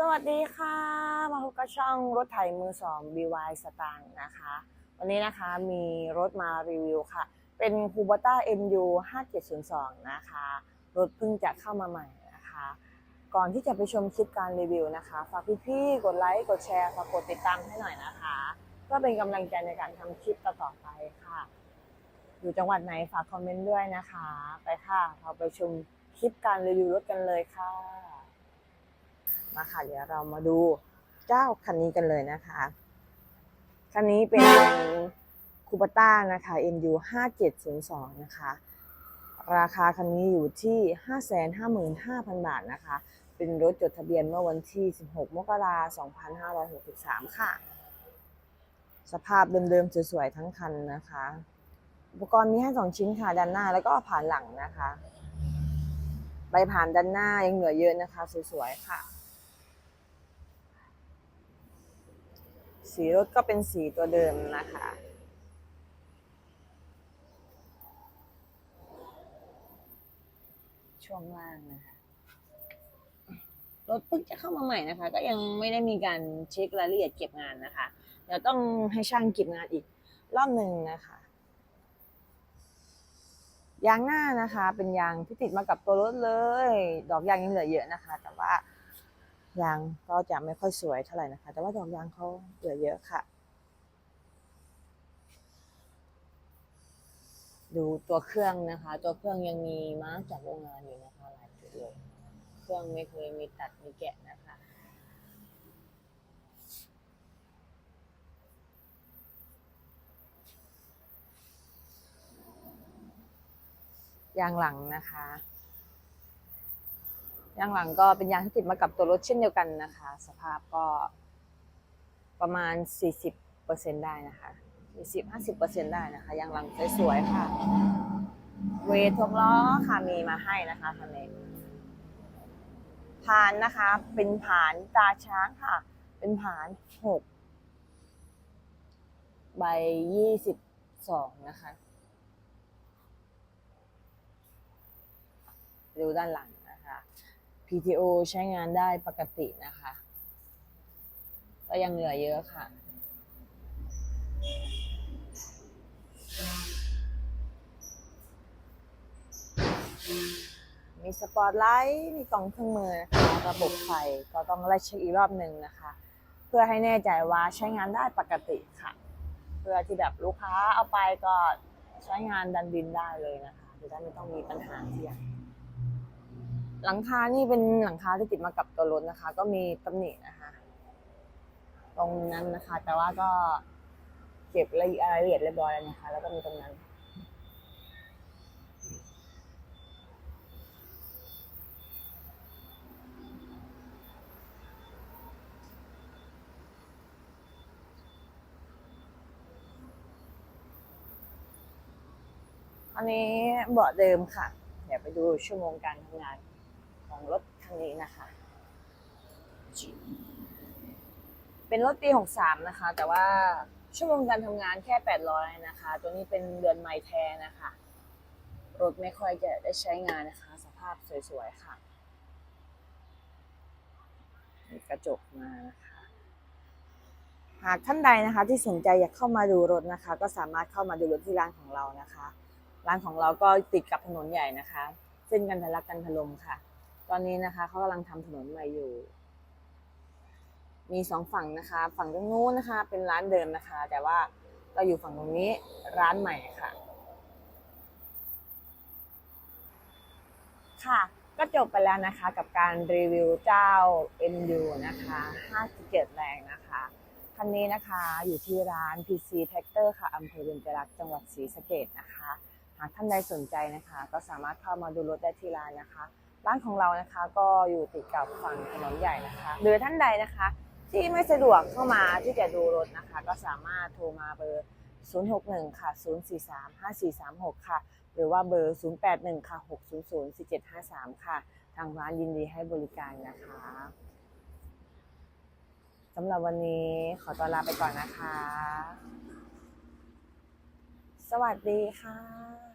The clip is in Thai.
สวัสดีค่ะ มาพบกับช่องรถไถมือสอง BY สตางค์นะคะ วันนี้นะคะมีรถมารีวิวค่ะ เป็น Kubota MU 5702 นะคะ รถเพิ่งจะเข้ามาใหม่นะคะ ก่อนที่จะไปชมคลิปการรีวิวนะคะ ฝากพี่ๆ กดไลค์ กดแชร์ฝากกดติดตามให้หน่อยนะคะเพื่อเป็นกำลังใจในการทำคลิปต่อๆไปค่ะ อยู่จังหวัดไหนฝากคอมเมนต์ด้วยนะคะ ไปค่ะ เราไปชมคลิปการรีวิวรถกันเลยค่ะ มาค่ะ เดี๋ยวเรามาดูเจ้าคันนี้กันเลยนะคะ คันนี้เป็นคูปต้านะคะ MU 5702 นะคะ ราคาคันนี้อยู่ที่ 555,000 บาทนะคะ เป็นรถจดทะเบียนเมื่อวันที่ 16 มกราคม 2563 ค่ะ สภาพเดิมๆ สวยๆ ทั้งคันนะคะ อุปกรณ์มีให้2ชิ้นค่ะด้านหน้าแล้วก็ผ่านหลังนะคะ ใบผ่านด้านหน้ายังเหลือเยอะนะคะ สวยๆ ค่ะ สีรถก็เป็นสีตัวเดิมนะคะ ช่วงล่างนะคะ รถเพิ่งจะเข้ามาใหม่นะคะ ก็ยังไม่ได้มีการเช็ครายละเอียดเก็บงานนะคะ เดี๋ยวต้องให้ช่างเก็บงานอีกรอบหนึ่งนะคะ ยางหน้านะคะ เป็นยางที่ติดมากับตัวรถเลย ดอกยางยังเหลือเยอะนะคะ แต่ว่า ยางก็จะไม่ค่อยสวยเท่าไหร่นะคะ แต่ว่าดอกยางเขาเหลือเยอะค่ะ ดูตัวเครื่องนะคะ ตัวเครื่องยังมีมาร์กจากโรงงานอยู่นะคะหลายจุดเลยเครื่องไม่เคยมีตัดมีแกะนะคะยางหลังนะคะ ยางหลังก็เป็นยางที่ติดมากับตัวรถเช่นเดียวกันนะคะ สภาพก็ประมาณ 40%ได้นะคะ40-50%ได้นะคะยางหลังสวยๆค่ะ เวททวงล้อค่ะมีมาให้นะคะคันนี้ผานนะคะ เป็นผานตาช้างค่ะ เป็นผานหกใบยี่สิบสองนะคะ ดูด้านหลัง PTO ใช้งานได้ปกตินะคะ ก็ยังเหลือเยอะค่ะ มีสปอตไลท์มีกล่องเครื่องมือนะคะระบบไฟก็ต้องไล่เช็คอีกรอบหนึ่งนะคะ เพื่อให้แน่ใจว่าใช้งานได้ปกติค่ะ เพื่อที่แบบลูกค้าเอาไปก็ใช้งานดันดินได้เลยนะคะจะได้ไม่ต้องมีปัญหาที่อย่าง หลังคานี่เป็นหลังคาที่ติดมากับตัวรถนะคะ ก็มีตำหนินะคะ ตรงนั้นนะคะ แต่ว่าก็เก็บรายละเอียดเรียบร้อยแล้วนะคะ แล้วก็มีตรงนั้นอันนี้เบาะเดิมค่ะ เดี๋ยวไปดูชั่วโมงการทำงาน ของรถคันนี้นะคะ เป็นรถปี63นะคะ แต่ว่าชั่วโมงการทำงานแค่ 800 นะคะ ตัวนี้เป็นเดือนใหม่แท้นะคะ รถไม่ค่อยจะได้ใช้งานนะคะ สภาพสวยๆค่ะ มีกระจกมานะคะหากท่านใดนะคะที่สนใจอยากเข้ามาดูรถนะคะ ก็สามารถเข้ามาดูรถที่ร้านของเรานะคะ ร้านของเราก็ติดกับถนนใหญ่นะคะ เส้นกันทะลักกันทะลมค่ะ ตอนนี้นะคะเขากำลังทำถนนใหม่อยู่ มีสองฝั่งนะคะ ฝั่งตรงนู้นนะคะ เป็นร้านเดิมนะคะ แต่ว่าเราอยู่ฝั่งตรงนี้ร้านใหม่ค่ะ ค่ะก็จบไปแล้วนะคะกับการรีวิวเจ้า MU นะคะ 57 แรงนะคะ คันนี้นะคะอยู่ที่ร้าน PC Tractor ค่ะอำเภอเบญจรักษ์จังหวัดศรีสะเกษนะคะ หากท่านใดสนใจนะคะ ก็สามารถเข้ามาดูรถได้ที่ร้านนะคะ ร้านของเรานะคะก็อยู่ติดกับฝั่งถนนใหญ่นะคะ หรือท่านใดนะคะ ที่ไม่สะดวกเข้ามาที่จะดูรถนะคะ ก็สามารถโทรมาเบอร์ 061 ค่ะ 043 5436 ค่ะ หรือว่าเบอร์ 081 ค่ะ 600 4753 ค่ะ ทางร้านยินดีให้บริการนะคะสำหรับวันนี้ขอตัวลาไปก่อนนะคะ สวัสดีค่ะ